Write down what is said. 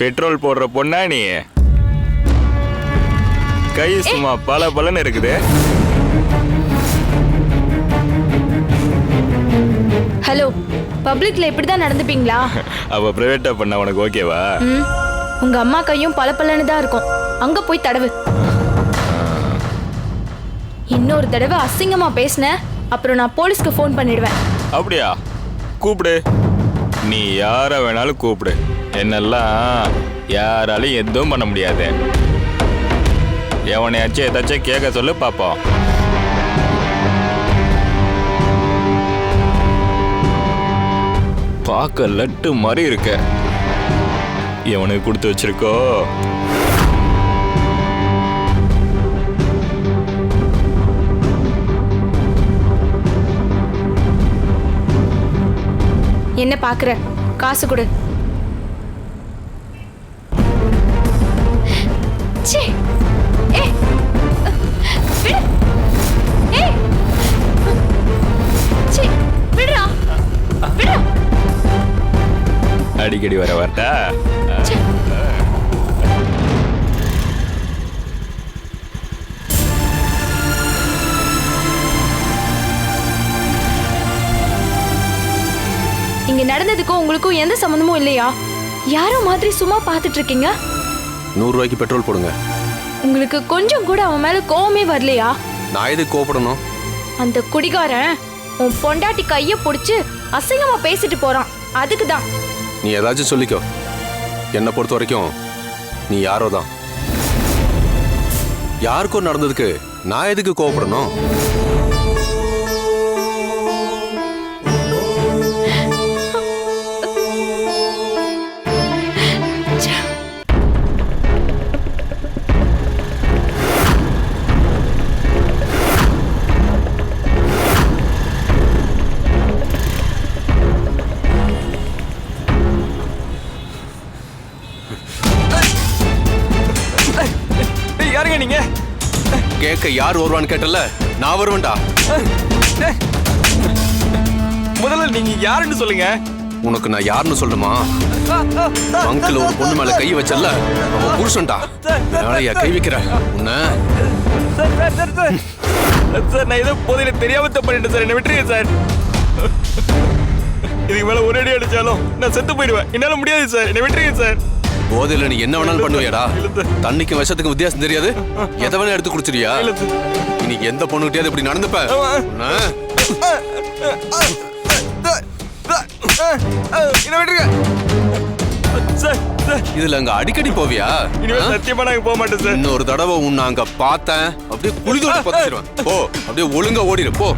Petrol போடுற பொண்ணா நீ? கை சும்மா பல பலன்னு இருக்குது. ஹலோ பப்ளிக்ல இப்படி தான் நடந்துப்பீங்களா? அவ பிரைவேட்டா பண்ண உனக்கு ஓகேவா? உங்க அம்மா கையும் பல தான் இருக்கும். அங்க போய் தடவு. இன்னொரு தடவை அசிங்கமா பேசின அப்புறம் நான் போலீஸ்க்கு ஃபோன் பண்ணிடுவேன். அப்படியா? கூப்பிடு. நீ யார வேணாலும் கூப்பிடு. என்னெல்லாம் யாராலையும் எதுவும் பண்ண முடியாது. எவனையாச்சும் ஏதாச்சும் கேட்க சொல்லு பார்ப்போம். பார்க்க லட்டு மாதிரி இருக்க. எவனுக்கு கொடுத்து வச்சிருக்கோ? என்ன பாக்குற காசு கொடு. அடிக்கடி வர வரட்டா. இங்க நடந்ததுக்கும் உங்களுக்கும் எந்த சம்மந்தமும் இல்லையா? யாரோ மாதிரி சும்மா பார்த்துட்டு இருக்கீங்க நூறுரூவாய்க்கு பெட்ரோல் போடுங்க. உங்களுக்கு கொஞ்சம் கூட அவன் மேல கோவமே வரலையா? நான் எதுக்கு கோவப்படணும்? அந்த குடிகாரன் உன் பொண்டாட்டி கைய பிடிச்சு அசிங்கமா பேசிட்டு போறான். அதுக்கு தான் நீ ஏதாச்சும் சொல்லிக்கோ. என்னை பொறுத்த வரைக்கும் நீ யாரோ தான் நடந்ததுக்கு நான் எதுக்கு கோவப்படணும்? யாருங்க நீங்க? கேட்க யார் வருவான்னு கேட்டல நான் வருவேன்டா. முதல்ல நீங்க யாருன்னு சொல்லுங்க. உனக்கு நான் யாருன்னு சொல்லுமா? அங்கிள் ஒரு பொண்ணு மேல கை வச்சல அவன் புருஷன்டா. நாளையா கை வைக்கிற? உன்ன. சார் நான் ஏதோ போதையில தெரியாம தப்பு பண்ணிட்டேன் சார். என்ன விட்டுருங்க சார். இதுக்கு மேல ஒரு அடி அடிச்சாலும் நான் செத்து போயிடுவேன். என்னால முடியாது சார். என்ன விட்டுருங்க சார். போதையில நீ என்ன வேணாலும் பண்ணுவியாடா. தண்ணிக்கும் விஷத்துக்கும் வித்தியாசம் தெரியாது. எதை வேணா எடுத்து குடிச்சிரியா இல்ல சார். இனி எந்த பொண்ணுகிட்டயாவது இப்படி நடந்துப்ப? இதுல அங்க அடிக்கடி போவியா? சத்தியமா நாங்க போக மாட்டோம் சார். இன்னொரு தடவை உன்னை அங்க பார்த்தேன். அப்படியே குளிதோட பத்திடுவேன் போ அப்படியே ஒழுங்கா ஓடிடு போ.